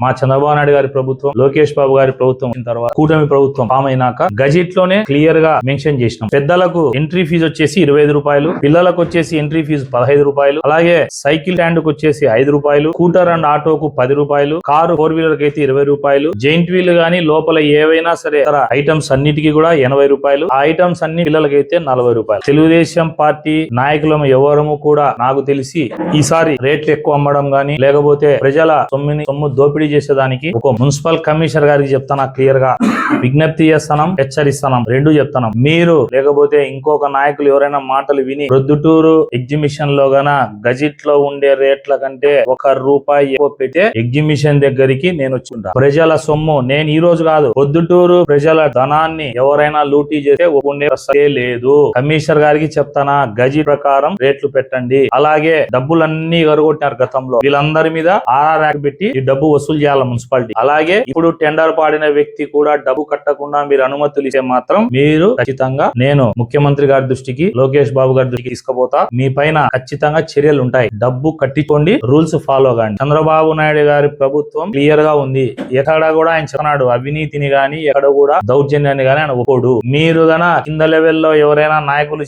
మా చంద్రబాబు నాయుడు గారి ప్రభుత్వం లోకేష్ బాబు గారి ప్రభుత్వం తర్వాత కూటమి ప్రభుత్వం ఫామ్ అయినాక గజెట్లోనే క్లియర్గా మెన్షన్ చేసినాం. పెద్దలకు ఎంట్రీ ఫీజు వచ్చేసి ఇరవై ఐదు రూపాయలు పిల్లలకు వచ్చేసి ఎంట్రీ ఫీజు పదహైదు రూపాయలు అలాగే సైకిల్ స్టాండ్కు వచ్చేసి ఐదు రూపాయలు స్కూటర్ అండ్ ఆటోకు పది రూపాయలు కారు ఫోర్ వీలర్కి అయితే ఇరవై రూపాయలు జైంట్ వీల్ గానీ లోపల ఏవైనా సరే ఇతర ఐటమ్స్ అన్నిటికీ కూడా ఎనభై రూపాయలు ఆ ఐటమ్స్ అన్ని పిల్లలకైతే నలభై రూపాయలు. తెలుగుదేశం పార్టీ నాయకులము ఎవరము కూడా నాకు తెలిసి ఈసారి రేట్లు ఎక్కువ అమ్మడం గానీ లేకపోతే ప్రజల సొమ్మిని సొమ్ము దోపిడీ చేసేదానికి ఒక మున్సిపల్ కమిషనర్ గారికి చెప్తాను క్లియర్గా? విజ్ఞప్తి చేస్తాం హెచ్చరిస్తాం రెండు చెప్తాను. మీరు లేకపోతే ఇంకొక నాయకులు ఎవరైనా మాటలు విని ప్రొద్దుటూరు ఎగ్జిబిషన్లో గన గజిట్లో ఉండే రేట్ల కంటే ఒక రూపాయి ఎక్కువ పెట్టే ఎగ్జిబిషన్ దగ్గరికి నేను వచ్చుంటా. ప్రజల సొమ్ము నేను ఈ రోజు కాదు పొద్దుటూరు ప్రజల ధనాన్ని ఎవరైనా లూటీ చేస్తే ఒప్పుకునే లేదు. కమిషనర్ గారికి చెప్తానా గజి ప్రకారం రేట్లు పెట్టండి. అలాగే డబ్బులన్నీ గరగొట్టినారు గతంలో. వీళ్ళందరి మీద ఆర్ఆర్ యాక్ట్ పెట్టి ఈ డబ్బు వసూలు చేయాలి మున్సిపాలిటీ. అలాగే ఇప్పుడు టెండర్ పాడిన వ్యక్తి కూడా డబ్బు కట్టకుండా మీరు అనుమతులు ఇస్తే మాత్రం మీరు ఖచ్చితంగా నేను ముఖ్యమంత్రి గారి దృష్టికి లోకేష్ బాబు గారి దృష్టికి తీసుకుపోతా. మీ పైన ఖచ్చితంగా చర్యలు ఉంటాయి. డబ్బు కట్టించుకోండి రూల్స్ ఫాలో కాండి. చంద్రబాబు నాయుడు గారి ప్రభుత్వం క్లియర్గా ఉంది. ఎక్కడ కూడా ఆయన చెప్తున్నాడు అవినీతిని గాని ఎక్కడ కూడా దౌర్జన్యాన్ని గాని ఆయన ఒప్పుకోడు. మీరు గన కింద లెవెల్లో ఎవరైనా నాయకులు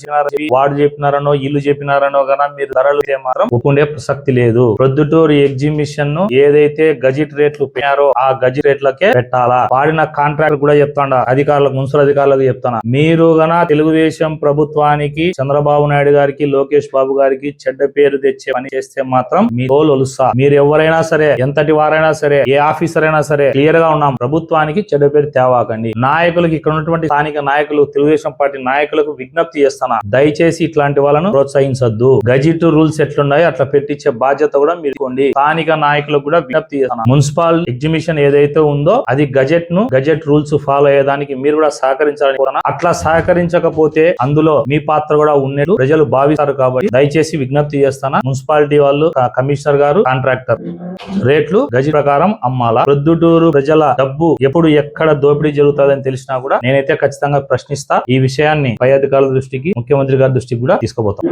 వాడు చెప్పినారనో ఇల్లు చెప్పినారనో గన మీరు ధరలు మాత్రం ఒప్పుకుండే ప్రసక్తి లేదు. ప్రొద్దుటూరు ఎగ్జిబిషన్ను ఏదైతే గజిట్ రేట్లు పెట్టారో ఆ గజిట్ రేట్లకే పెట్టాలా? వాడిన కాంట్రాక్ట్ కూడా చెప్తాండ అధికారులకు మున్సిపల్ అధికారులకు చెప్తాను? మీరు గన తెలుగుదేశం ప్రభుత్వానికి చంద్రబాబు నాయుడు గారికి లోకేష్ బాబు గారికి చెడ్డ పేరు తెచ్చే పని చేస్తే మాత్రం మీ గోల్ ఒలుస్తా. మీరు ఎవరైనా సరే ఎంతటి వారైనా సరే ఏ ఆఫీసర్ అయినా సరే క్లియర్గా ఉన్నాం. ప్రభుత్వానికి చెడ్డ పేరు తేవాకండి. నాయకులకు ఇక్కడ ఉన్నటువంటి స్థానిక నాయకులు తెలుగుదేశం పార్టీ నాయకులకు విజ్ఞప్తి చేస్తానా? దయచేసి ఇట్లాంటి వాళ్ళను ప్రోత్సహించద్దు. గజిట్ రూల్స్ ఎట్లున్నాయో అట్లా పెట్టించే బాధ్యత కూడా మీరు స్థానిక నాయకులకు కూడా విజ్ఞప్తి చేస్తాను? మున్సిపల్ ఎగ్జిబిషన్ ఏదైతే ఉందో అది గజెట్ను గజెట్ రూల్స్ ఫాలో అయ్యేదానికి మీరు కూడా సహకరించాలని అట్లా సహకరించకపోతే అందులో మీ పాత్ర కూడా ఉన్నట్టు ప్రజలు భావిస్తారు కాబట్టి దయచేసి విజ్ఞప్తి చేస్తానా. మున్సిపాలిటీ వాళ్ళు కమిషనర్ గారు కాంట్రాక్టర్. రేట్లు గజ ప్రకారం అమ్మాలా. ప్రొద్దుటూరు ప్రజల డబ్బు ఎప్పుడు ఎక్కడ దోపిడీ జరుగుతుందని తెలిసినా కూడా నేనైతే ఖచ్చితంగా ప్రశ్నిస్తా. ఈ విషయాన్ని పై అధికారుల దృష్టికి ముఖ్యమంత్రి గారి దృష్టికి కూడా తీసుకుపోతాం.